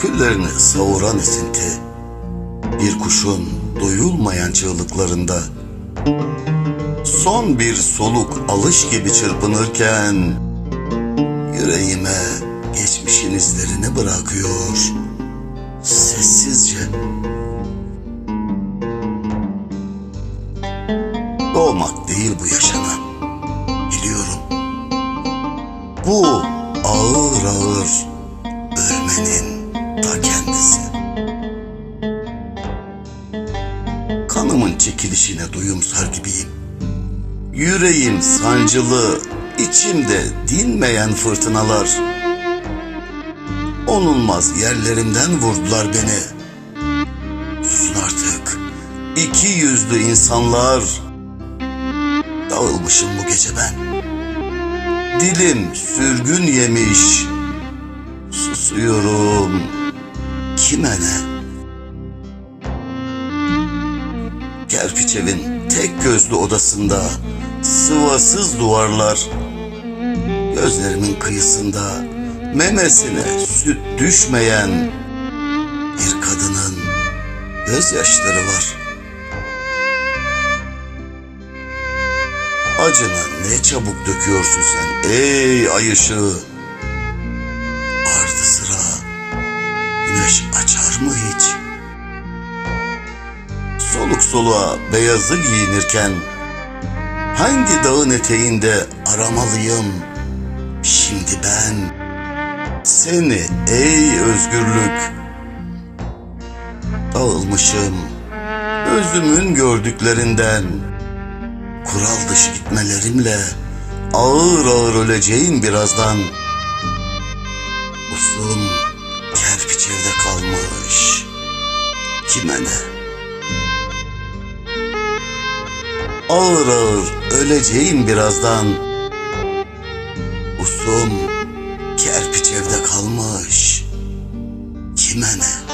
Tüylerini savuran esinti, bir kuşun duyulmayan çığlıklarında, son bir soluk alış gibi çırpınırken, yüreğime geçmişin izlerini bırakıyor, sessizce. Doğmak değil bu yaşanan, biliyorum. Bu ağır ağır ölmenin ta kendisi. Kanımın çekilişine duyumsar gibiyim. Yüreğim sancılı, içimde dinmeyen fırtınalar. Onulmaz yerlerimden vurdular beni. Susun artık. İki yüzlü insanlar. Dağılmışım bu gece ben. Dilim sürgün yemiş. Susuyorum. Kime ne? Kerpiç evin tek gözlü odasında sıvasız duvarlar. Gözlerimin kıyısında memesine süt düşmeyen bir kadının gözyaşları var. Acını ne çabuk döküyorsun sen ey ay ışığı. Soluk soluğa beyazı giyinirken hangi dağın eteğinde aramalıyım? Şimdi ben seni ey özgürlük dağılmışım özümün gördüklerinden kural dışı gitmelerimle ağır ağır öleceğim birazdan. Uzun kerpiç evde kalmış. Kime ne? Ağır ağır öleceğim birazdan. Usum kerpiç evde kalmış. Kime ne?